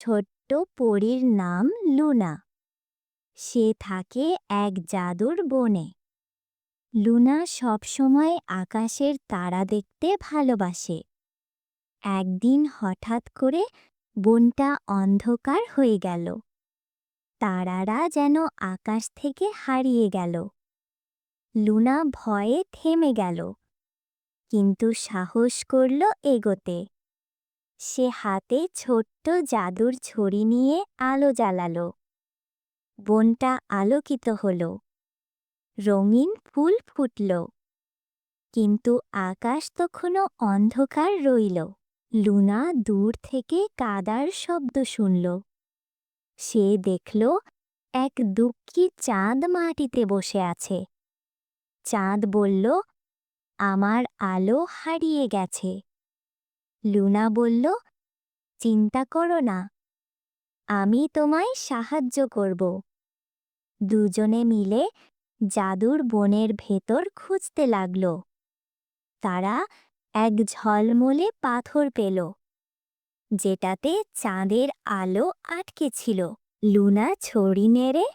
ছোট্ট পরীর নাম লুনা। সে থাকে এক জাদুর বনে। লুনা সবসময় আকাশের তারা দেখতে ভালোবাসে। একদিন হঠাৎ করে বনটা অন্ধকার হয়ে গেল। তারারা যেন আকাশ থেকে হারিয়ে গেল। লুনা ভয়ে থেমে গেল। কিন্তু সাহস করল এগোতে। সে হাতে ছোট্ট জাদুর ছড়ি নিয়ে আলো জ্বালাল। বনটা আলোকিত হল। রঙিন ফুল ফুটল। কিন্তু আকাশ তখনও অন্ধকার রইল। লুনা দূর থেকে কাদার শব্দ শুনল। সে দেখল এক দুঃখী চাঁদ মাটিতে বসে আছে। চাঁদ বলল, আমার আলো হারিয়ে গেছে। লুনা বলল, চিন্তা করো না, আমি তোমায় সাহায্য করব। দুজনে মিলে জাদুর বনের ভেতর খুঁজতে লাগল। তারা এক ঝলমলে পাথর পেল, যেটাতে চাঁদের আলো আটকে ছিল। লুনা ছড়ি নেড়ে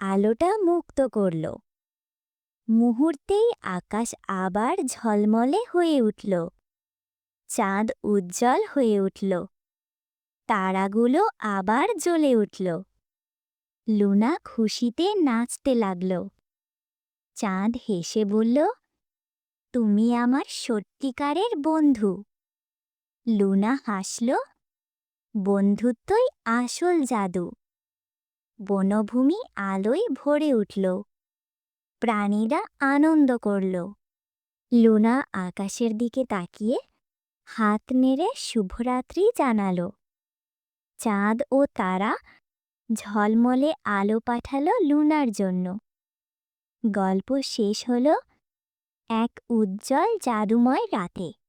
আলোটা মুক্ত করল। মুহূর্তেই আকাশ আবার ঝলমলে হয়ে উঠল। চাঁদ উজ্জ্বল হয়ে উঠল। তারাগুলো আবার জ্বলে উঠল। লুনা খুশিতে নাচতে লাগল। চাঁদ হেসে বলল, তুমি আমার সত্যিকারের বন্ধু। লুনা হাসল, বন্ধুত্বই আসল জাদু। বনভূমি আলোয় ভরে উঠল। প্রাণীরা আনন্দ করল। লুনা আকাশের দিকে তাকিয়ে হাত নেড়ে শুভরাত্রি জানাল। চাঁদ ও তারা ঝলমলে আলো পাঠালো লুনার জন্য। গল্প শেষ হল এক উজ্জ্বল জাদুময় রাতে।